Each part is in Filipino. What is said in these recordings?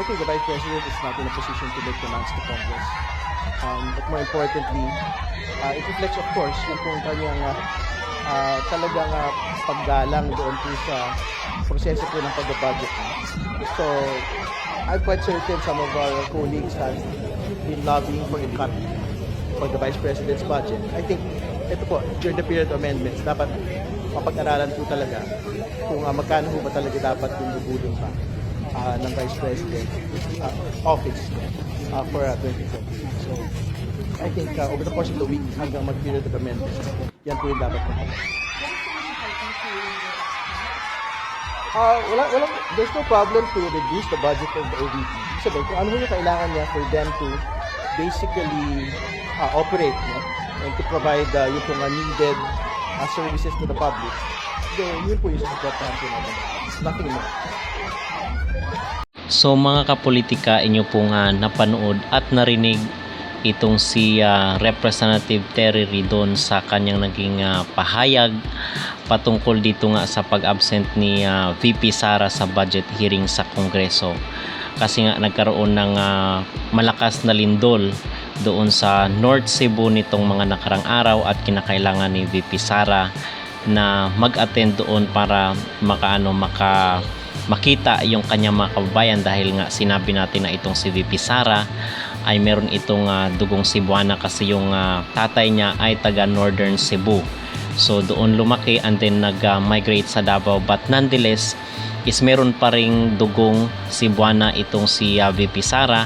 I think the Vice President is not in a position to make demands to Congress. Um, but more importantly, uh, it reflects of course yung kung kanyang uh, uh, talagang uh, paggalang doon po sa proseso po ng pag-budget. So, I'm quite certain some of our colleagues have been lobbying for a cut for the Vice President's budget. I think, ito po, during the period of amendments, dapat mapag-aralan po talaga kung uh, magkano po ba talaga dapat yung bubulong pa uh, ng Vice President uh, office uh, for uh, 2020. So, I think uh, over the course of the week hanggang mag-period of amendments, yan po yung dapat po. Uh, wala, wala, there's no problem to reduce the budget of the OVP. Sabi, kung ano yung kailangan niya for them to basically uh, operate no? and to provide uh, yung mga needed uh, services to the public, then yun po yung po natin. Nothing more. So mga kapolitika, inyo po nga napanood at narinig itong si ah, Representative Terry Ridon sa kanyang naging ah, pahayag patungkol dito nga sa pag-absent ni ah, VP Sara sa budget hearing sa Kongreso. Kasi nga nagkaroon ng ah, malakas na lindol doon sa North Cebu nitong mga nakarang araw at kinakailangan ni VP Sara na mag-attend doon para makaano maka makita yung kanyang mga kababayan dahil nga sinabi natin na itong si VP Sara ay meron itong ah, dugong Cebuana kasi yung ah, tatay niya ay taga Northern Cebu. So doon lumaki and then nag-migrate sa Davao but nonetheless is meron pa ring dugong Cebuana itong si ah, VP Sara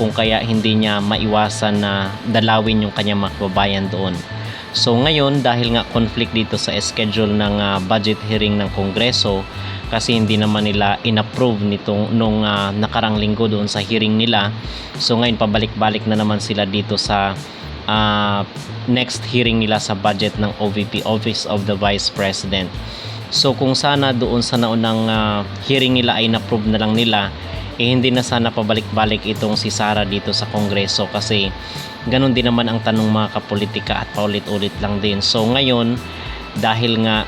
kung kaya hindi niya maiwasan na dalawin yung kanyang mga kababayan doon. So ngayon dahil nga conflict dito sa schedule ng ah, budget hearing ng Kongreso kasi hindi naman nila inapprove nitong nung ah, nakarang linggo doon sa hearing nila. So ngayon pabalik-balik na naman sila dito sa ah, next hearing nila sa budget ng OVP Office of the Vice President. So kung sana doon sa naunang ah, hearing nila ay na-approve na lang nila eh hindi na sana pabalik-balik itong si Sara dito sa Kongreso kasi ganun din naman ang tanong mga kapolitika at paulit-ulit lang din. So ngayon dahil nga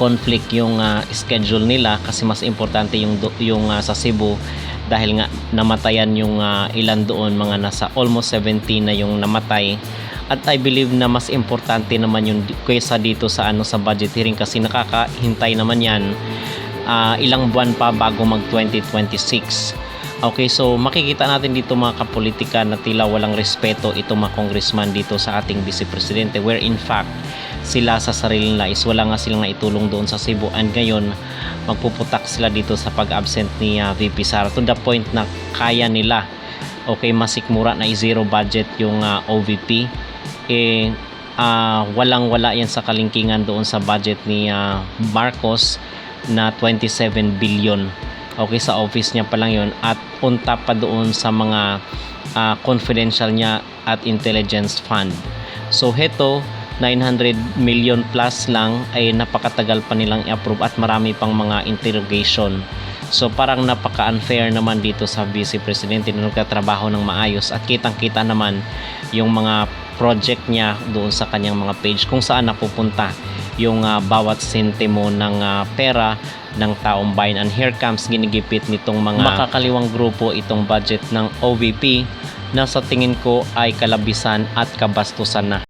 conflict yung ah, schedule nila kasi mas importante yung yung ah, sa Cebu dahil nga namatayan yung ah, ilan doon mga nasa almost 70 na yung namatay at I believe na mas importante naman yung di- kaysa dito sa ano sa budget hearing kasi nakakahintay naman yan ah, ilang buwan pa bago mag 2026 Okay, so makikita natin dito mga kapolitika na tila walang respeto itong mga congressman dito sa ating vice presidente where in fact sila sa sarili nila is wala nga silang naitulong doon sa Cebu. And ngayon magpuputak sila dito sa pag-absent ni ah, VP Sara to the point na kaya nila. Okay masikmura na i-zero budget yung ah, OVP eh ah, walang wala yan sa kalingkingan doon sa budget ni ah, Marcos na 27 billion. Okay sa office niya pa lang yun. At on pa doon sa mga ah, confidential niya at intelligence fund. So heto 900 million plus lang ay napakatagal pa nilang i-approve at marami pang mga interrogation. So parang napaka-unfair naman dito sa Vice Presidente na nagtatrabaho ng maayos at kitang-kita naman yung mga project niya doon sa kanyang mga page kung saan napupunta yung ah, bawat sentimo ng ah, pera ng taong bayan. And here comes ginigipit nitong mga makakaliwang grupo itong budget ng OVP na sa tingin ko ay kalabisan at kabastusan na